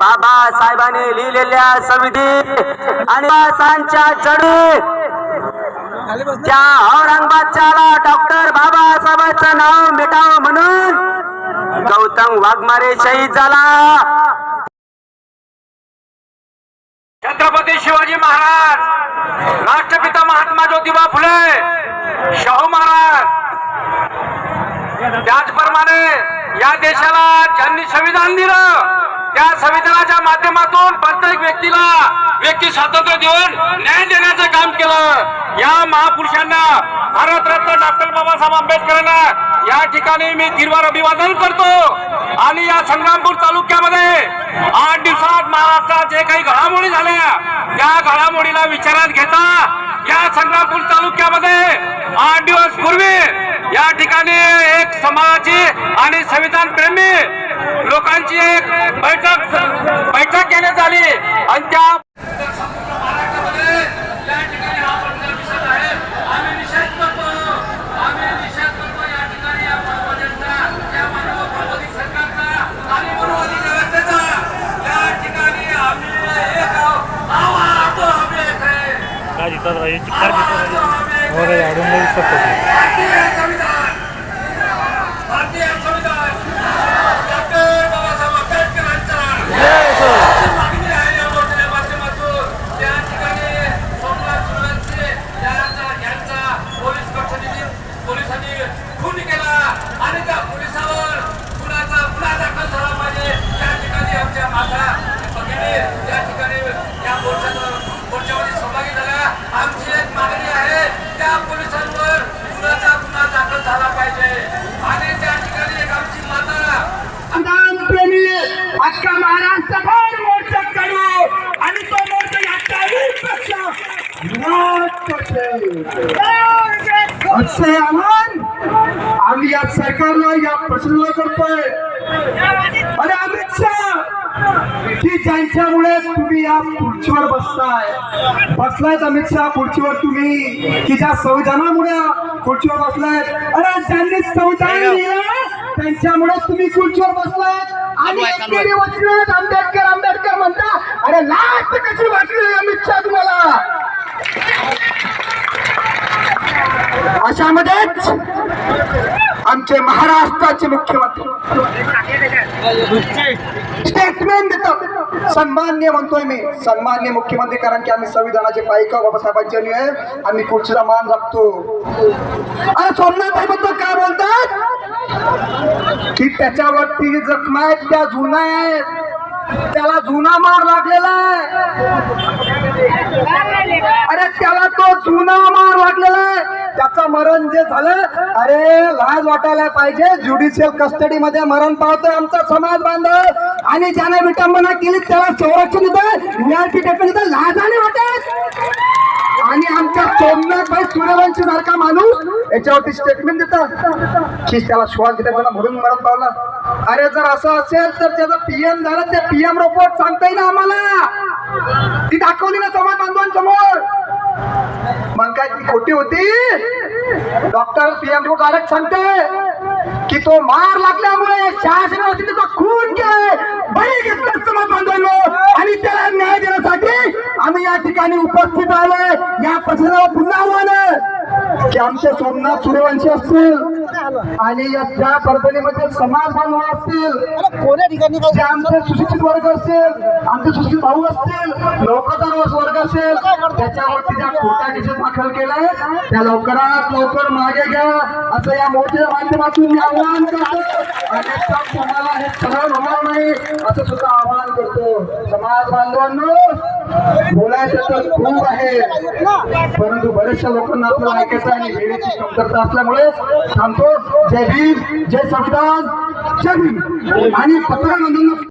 बाबासाहेबांनी लिहिलेल्या संविधी आणि बाबासाहेबांच्या जडी त्या औरंगाबादच्या डॉक्टर बाबासाहेबांचं नाव मिटाव म्हणून गौतम वाघमारे शहीद झाला. छत्रपती शिवाजी महाराज राष्ट्रपिता महात्मा ज्योतिबा फुले शाहू महाराज. त्याचप्रमाणे या देशाला ज्यांनी संविधान दिलं त्या संविधानाच्या माध्यमातून प्रत्येक व्यक्तीला व्यक्ती स्वातंत्र्य देऊन न्याय देण्याचं काम केलं. या महापुरुषांना भारतरत्न डॉक्टर बाबासाहेब आंबेडकरांना या ठिकाणी मी दीर्घ अभिवादन करतो. आणि या संग्रामपूर तालुक्यामध्ये आठ दिवसात महाराष्ट्रात जे काही घडामोडी झाल्या त्या घडामोडीला विचारात घेता या संग्रामपूर तालुक्यामध्ये आठ दिवस पूर्वी या ठिकाणी एक समाजाची आणि संविधान प्रेमी लोकांची एक बैठक बैठक घेण्यात आली. आणि त्या काय देतात राजे चिक्कार देतात राजे वगैरे अडून दिसतात भारतीय संविधान डॉक्टर बाबासाहेब आंबेडकरांचा मागणी आहे या मोर्चाच्या माध्यमातून त्या ठिकाणी सोमनाथ सुरवंशी यांचा यांचा पोलीस कक्षाने पोलिसांनी खून केला आणि त्या पोलिसावर खुनाचा गुन्हा दाखल झाला पाहिजे त्या ठिकाणी आमच्या माता भगिनी त्या ठिकाणी या मोर्चात मोर्चामध्ये सहभागी झाल्या आमची एक मागणी आहे त्या पोलिसांवर खुनाचा गुन्हा दाखल झाला पाहिजे आणि त्या ठिकाणी एक आमची माता संविधान प्रेमी अख्खा महाराष्ट्रभर मोर्चा काढू आणि तो मोर्चा या चाळीसपेक्षा असे आव्हान आम्ही या सरकारला या प्रश्नाला करतोय. आणि अमित शहा की ज्यांच्यामुळे तुम्ही या खुर्चीवर बसताय. बसलायत अमित शहा खुर्चीवर तुम्ही की ज्या संविधानामुळे खुर्चीवर बसलायत. अरे ज्यांनी संविधान लिहिलं त्यांच्यामुळे तुम्ही खुर्चीवर बसलायत. आणि आंबेडकर आंबेडकर म्हणता अरे लाच कशी वाटली अमित शहा तुम्हाला? अशामध्येच आमचे महाराष्ट्राचे मुख्यमंत्री स्टेटमेंट देतात. सन्मान्य म्हणतोय मी. सन्मान्य मुख्यमंत्री कारण की आम्ही संविधानाचे पायिका बाबासाहेबांचे आहे आम्ही खुर्चीला मान राखतो अरे सोमनाथाबद्दल काय बोलतात? की त्याच्यावरती जखमा आहेत त्या जुना आहेत. त्याला जुना मार लागलेला आहे. अरे त्याला तो जुना मार लागलेला आहे. त्याचं मरण जे झालं अरे लाज वाटायला पाहिजे. ज्युडिशियल कस्टडी मध्ये मरण पावतोय आमचा समाज बांधव. आणि ज्याने विटंबना केली त्याला संरक्षण देतं व्हीआयपी टेकन लाजाने वाटत आणि आमच्या सोमनाथ भाई सूर्यवंशी सारखा माणूस याच्यावरती स्टेटमेंट देतात. की त्याला श्वास घेता त्याला म्हणून मरण पावला. अरे जर असं असेल तर त्याचं पीएम झालं ते पीएम रिपोर्ट सांगता येईल आम्हाला. ती दाखवली ना समाज बांधवांसमोर. मग काय ती खोटी होती? डॉक्टर पीएम रिपोर्ट डायरेक्ट सांगते की तो मार लागल्यामुळे शासनावरती त्याचा खून केलाय. बळी घेतलं समाज बांधवांनो. आणि त्याला न्याय देण्यासाठी आम्ही या ठिकाणी उपस्थित आलोय. या प्रसंगावर पुन्हा आव्हान की आमचे सोमनाथ सूर्यवंशी असतील. आणि या परभणीमध्ये समाज बांधव असतील. जे आमचे सुशिक्षित वर्ग असेल आमचे सुशिक्षित भाऊ असतील नोकरदार वर्ग असेल त्याच्यावरती ज्या खोट्या केसेस दाखल केलाय त्या लवकरात लवकर मागे घ्या. असं या मोठ्या माध्यमातून मी आवाहन करतो. अन्यथा तुम्हाला हे सहन होणार नाही असं सुद्धा आवाहन करतो. समाज बांधवांनो बोलायचं तर खूप आहे. परंतु बऱ्याचशा लोकांना आपल्याला ऐकायचं आणि वेळेची कमतरता असल्यामुळे थांबतो. जय भीम जय संविधान जय भीम. आणि पत्रकार